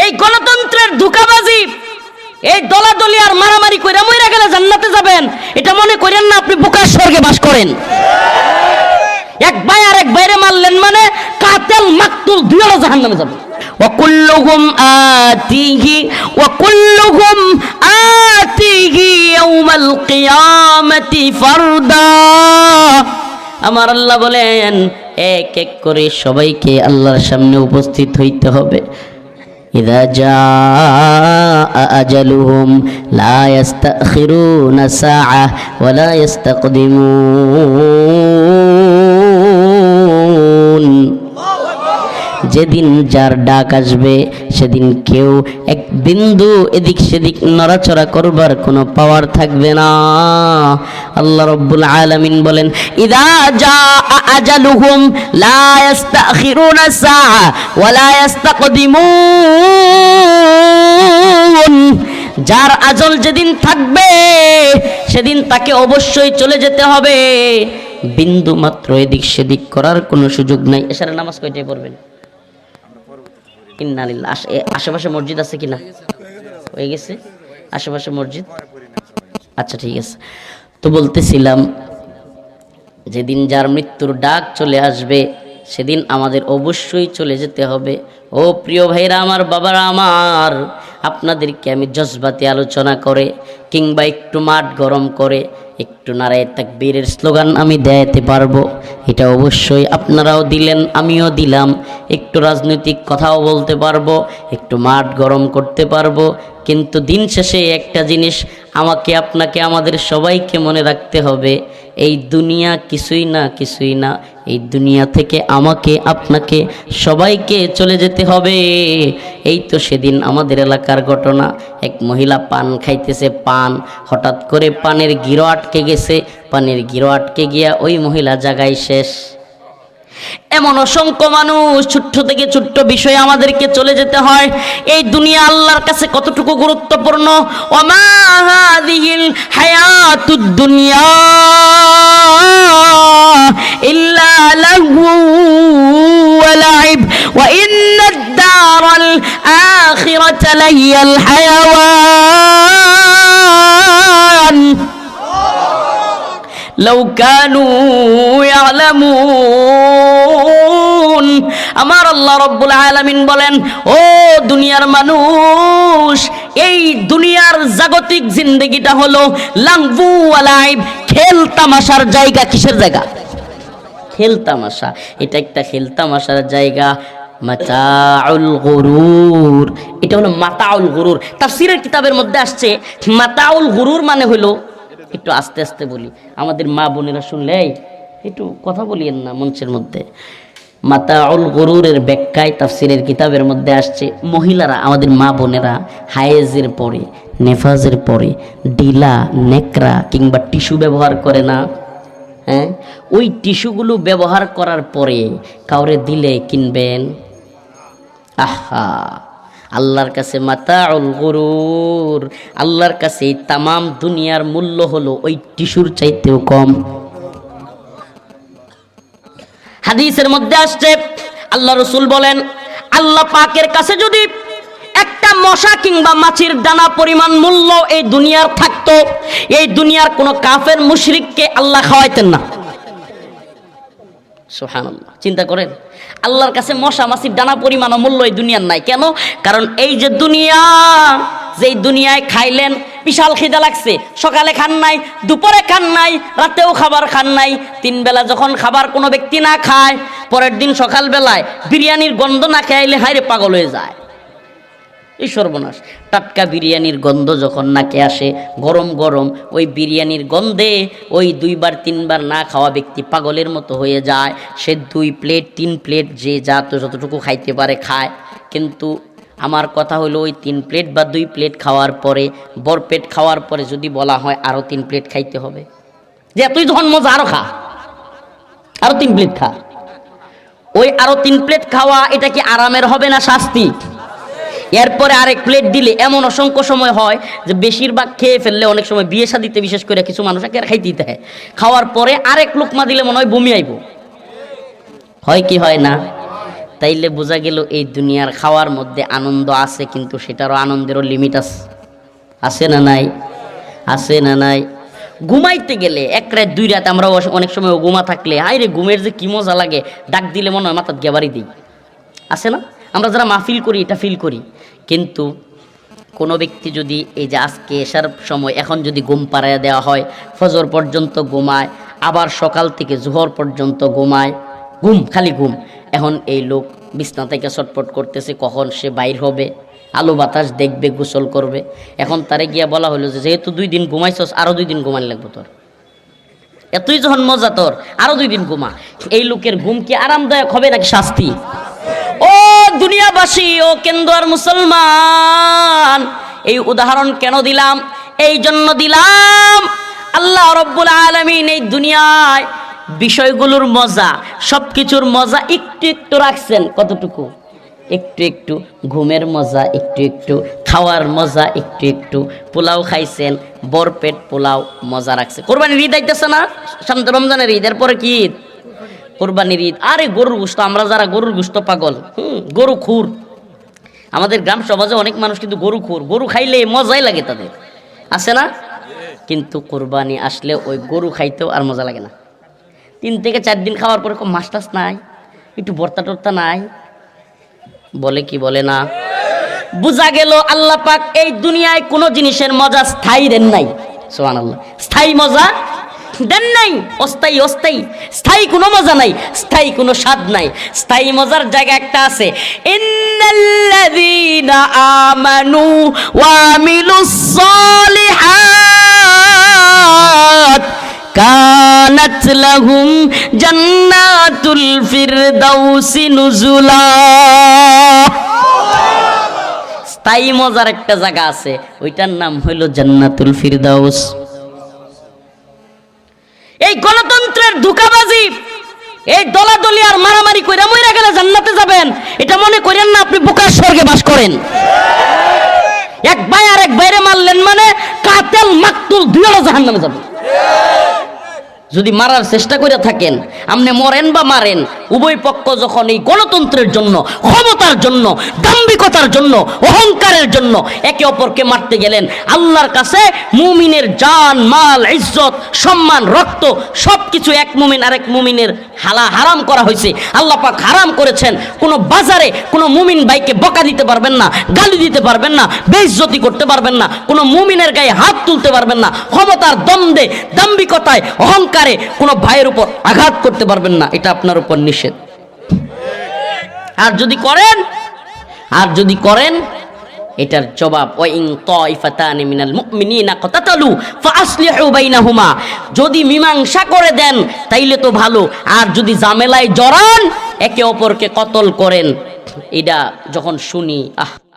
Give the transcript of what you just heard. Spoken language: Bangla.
এই গণতন্ত্রের ধোকাবাজি এই দলাদলি আর মারামারি কইরা মইরা গেলে জান্নাতে যাবেন এটা মনে করেন না আপনি বুকার স্বর্গে বাস করেন এক ভাই আর এক বাইরে মারলেন মানে কাতেল মাকতুল দুইটা জাহান্নামে যাবে وكلهم آتيه وكلهم آتيه يوم القيامة فردا আমার আল্লাহ বলেন এক এক করে সবাইকে আল্লাহর সামনে উপস্থিত হইতে হবে إذا جاء أجلهم لا يستأخرون ساعة ولا يستقدمون. যেদিন যার ডাক আসবে, সেদিন কেউ এক বিন্দু এদিক সেদিক নড়াচড়া করবার কোনো পাওয়ার থাকবে না। আল্লাহ রব্বুল আলামিন বলেন, ইদা জা আজালুহুম, লা ইস্তাখিরুনা সাআ ওয়া লা ইস্তাকদিমুন। যার আজল যেদিন থাকবে, সেদিন তাকে অবশ্যই চলে যেতে হবে। বিন্দু মাত্র এদিক সেদিক করার কোনো সুযোগ নাই। এসারে নামাজ কয়টায় পড়বেন? ইন্নালিল্লাহ আশ- আশেপাশে মসজিদ আছে কিনা? হয়ে গেছে? আশেপাশে মসজিদ? আচ্ছা ঠিক আছে। তো বলতেছিলাম, যেদিন যার মৃত্যুর ডাক চলে আসবে, সেদিন আমাদের অবশ্যই চলে যেতে হবে। ও প্রিয় ভাইরা, আমার বাবারা, আমার, আপনাদেরকে আমি জজবাতি আলোচনা করে কিংবা একটু মাঠ গরম করে একটু নারায় তাকবীরের স্লোগান আমি দেয়াতে পারব। এটা অবশ্যই আপনারাও দিলেন, আমিও দিলাম। একটু রাজনৈতিক কথাও বলতে পারব, একটু মাঠ গরম করতে পারব। কিন্তু দিন শেষে একটা জিনিস আমাকে, আপনাকে, আমাদের সবাইকে মনে রাখতে হবে। এই দুনিয়া কিছুই না কিছুই না। এই দুনিয়া থেকে আমাকে, আপনাকে, সবাইকে চলে যেতে হবে। এই তো সেদিন আমাদের এলাকার ঘটনা। এক মহিলা পান খাইতেছে, পান। হঠাৎ করে পানের গিরো আটকে গেছে। পানের গিরো আটকে গিয়া ওই মহিলা জায়গায় শেষ। এমন অসংখ্য মানুষ ছোট্ট থেকে ছোট্ট বিষয়ে আমাদেরকে চলে যেতে হয় এই দুনিয়া আল্লাহর কাছে কতটুকু গুরুত্বপূর্ণ ওমা হাদিহিল হায়াতুদ দুনিয়া ইল্লা লাহু ওয়া লাইব ওয়া ইন্নাদ দারাল আখিরাতা লাহিয়াল হায়াওয়ান لو كانوا يعلمون আমার আল্লাহ রব্বুল আলামিন বলেন ও দুনিয়ার মানুষ এই দুনিয়ার জাগতিক জিন্দগিটা হলো লাংবু আলাইব খেল তামাশার জায়গা। কিসের জায়গা? খেল তামাশা। এটা একটা খেল তামাশার জায়গা। মাতাউল গরুর। এটা হলো মাতাউল গরুর। তাফসীরের কিতাবের মধ্যে আসছে মাতাউল গরুর মানে হলো একটু আস্তে আস্তে বলি। আমাদের মা বোনেরা শুনলে "এই, একটু কথা বলিয়েন না মঞ্চের মধ্যে। মাতাউল গরুরের ব্যাখ্যায় তাফসীরের কিতাবের মধ্যে আসছে, মহিলারা, আমাদের মা বোনেরা হায়েজের পরে, নেফাজের পরে, ডিলা, নেকড়া কিংবা টিস্যু ব্যবহার করে না হ্যাঁ? ওই টিস্যুগুলো ব্যবহার করার পরে কাউরে দিলে কিনবেন? আহা! আল্লাহর কাছে মাতাউল গরুর, আল্লাহর কাছে তামাম দুনিয়ার মূল্য হলো ওই টিস্যুর চাইতেও কম। হাদিসের মধ্যে আসছে, আল্লাহ রসুল বলেন, আল্লাহ পাকের কাছে যদি একটা মশা কিংবা মাছির দানা পরিমাণ মূল্য এই দুনিয়ার থাকতো, এই দুনিয়ার কোনো কাফের মুশরিককে আল্লাহ খাওয়াইতেন না। চিন্তা করেন, আল্লাহর কাছে মশা, মাছির ডানা পরিমাণ মূল্য এই দুনিয়ার নাই। কেন? কারণ এই যে দুনিয়া, যেই দুনিয়ায় খাইলেন বিশাল খিদা লাগছে। সকালে খান নাই, দুপুরে খান নাই, রাতেও খাবার খান নাই। তিন বেলা যখন খাবার কোনো ব্যক্তি না খায়, পরের দিন সকালবেলায় বিরিয়ানির গন্ধ না খাইলে হাইরে পাগল হয়ে যায়। এই সর্বনাশ। টাটকা বিরিয়ানির গন্ধ যখন নাকে আসে, গরম গরম, ওই বিরিয়ানির গন্ধে ওই দুইবার, তিনবার না খাওয়া ব্যক্তি পাগলের মতো হয়ে যায়। সে দুই প্লেট, তিন প্লেট যে যা তো যতটুকু খাইতে পারে খায়। কিন্তু আমার কথা হলো ওই তিন প্লেট বা দুই প্লেট খাওয়ার পরে বরপেট খাওয়ার পরে যদি বলা হয় আরও তিন প্লেট খাইতে হবে। যে তুই মজা আরও খা। আরও তিন প্লেট খা। ওই আরও তিন প্লেট খাওয়া, এটা কি আরামের হবে না শাস্তি? এরপরে আরেক প্লেট দিলে এমন অসংখ্য সময় হয় যে বেশিরভাগ খেয়ে ফেললে অনেক সময় বিয়ে শাদিতে বিশেষ করে কিছু মানুষ একে খাইতে দিতে হয়। খাওয়ার পরে আরেক লোকমা দিলে মনে হয় বমি আইব। হয় কি হয় না? তাইলে বোঝা গেল এই দুনিয়ার খাওয়ার মধ্যে আনন্দ আছে, কিন্তু সেটারও আনন্দেরও লিমিট আছে আছে না নাই? আছে না নাই? ঘুমাইতে গেলে এক রাত, দুই রাত আমরা অনেক সময় ঘুমা থাকলে হাই রে ঘুমের যে কি মজা লাগে, ডাক দিলে মনে হয় মাথার গেবারি দিই। আছে না? আমরা যারা মাহফিল করি, এটা ফিল করি। কিন্তু কোনো ব্যক্তি যদি এই যে আজকে এসার সময় এখন যদি ঘুম পাড়াইয়া দেওয়া হয়, ফজর পর্যন্ত ঘুমায়, আবার সকাল থেকে জোহর পর্যন্ত ঘুমায়, ঘুম, খালি ঘুম। এখন এই লোক বিছনা থেকে ছটপট করতেছে, কখন সে বাইর হবে? আলো বাতাস দেখবে, গোসল করবে। এখন তারে গিয়া বলা হলো যে, যেহেতু দুই দিন ঘুমাইছস আরও দুই দিন ঘুমান লাগবে তোর। এতই যখন মজা তোর, আরও দুই দিন ঘুমা। এই লোকের ঘুম কি আরামদায়ক হবে নাকি শাস্তি? ও দুনিয়াবাসী, ও কেন্দ্র মুসলমান, এই উদাহরণ কেন দিলাম? এই জন্য দিলাম, আল্লাহ রব্বুল আলমিন এই দুনিয়ায় বিষয়গুলোর মজা সব কিছুর মজা একটু একটু রাখছেন, কতটুকু? একটু একটু ঘুমের মজা, একটু একটু খাওয়ার মজা, একটু একটু পোলাও খাইছেন, বরপেট পোলাও মজা রাখছে। কোরবানির ঈদ আইতেছে না? সামনে রমজানের ঈদ, এরপরে কি ঈদ? কোরবানির ঈদ। আরে গরুর গোস্ত আমরা যারা গরুর গোস্ত পাগল, হুম, গরু খুর। আমাদের গ্রাম সমাজে অনেক মানুষ কিন্তু গরু খুর। গরু খাইলে মজাই লাগে তাদের। আছে না? কিন্তু কোরবানি আসলে ওই গরু খাইতেও আর মজা লাগে না। তিন থেকে চার দিন খাওয়ার পরে মাছ টাছ নাই, একটু বর্তা টর্তা নাই। বলে কি বলে না? বুঝা গেল আল্লাহ পাক এই দুনিয়ায় কোনো জিনিসের মজা স্থায়ী দেন নাই। সোহান আল্লাহ স্থায়ী মজা দেন নাই, অস্থায়ী অস্থায়ী। স্থায়ী কোনো মজা নাই, স্থায়ী কোনো স্বাদ নাই। স্থায়ী মজার জায়গা একটা আছে। আমানু সালিহাত। কানাত লাহুম জান্নাতুল ফিরদাউসি নুজুলা স্থায়ী মজার একটা জায়গা আছে, ওইটার নাম হইল জান্নাতুল ফিরদাউস। এই গণতন্ত্রের ধোকাবাজি, এই দলাদলি আর মারামারি কইরা মইরা গেলে জান্নাতে যাবেন, এটা মনে করেন না আপনি বোকার স্বর্গে বাস করেন। এক ভাই আর এক বাইরে মারলেন মানে কাতেল মাকতুল দুইও জাহান্নামে যাবে। যদি মারার চেষ্টা করে থাকেন আপনি মরেন বা মারেন, উভয় পক্ষ যখন এই গণতন্ত্রের জন্য, ক্ষমতার জন্য, দাম্ভিকতার জন্য, অহংকারের জন্য একে অপরকে মারতে গেলেন, আল্লাহর কাছে মুমিনের জান, মাল, ইজ্জত, সম্মান, রক্ত সব কিছু এক মুমিন আরেক মুমিনের হালা হারাম করা হয়েছে। আল্লাহ পাক হারাম করেছেন। কোনো বাজারে কোনো মুমিন ভাইকে বকা দিতে পারবেন না, গালি দিতে পারবেন না, বেইজ্জতি করতে পারবেন না, কোনো মুমিনের গায়ে হাত তুলতে পারবেন না, ক্ষমতার দ্বন্দ্বে, দাম্ভিকতায়, অহংকারে কোনো ভাইয়ের উপর আঘাত করতে পারবেন না, এটা আপনার উপর নিষেধ। আর যদি করেন, আর যদি করেন এটার জবাব, ওয়াইন তাইফাতানি মিনাল মুমিনিনা কাতাতালু ফাসলিহু বাইনাহুমা। যদি মীমাংসা করে দেন, তাইলে তো ভালো। আর যদি জামেলায় জড়ান, একে অপরকে কতল করেন, এটা যখন শুনি, আহ।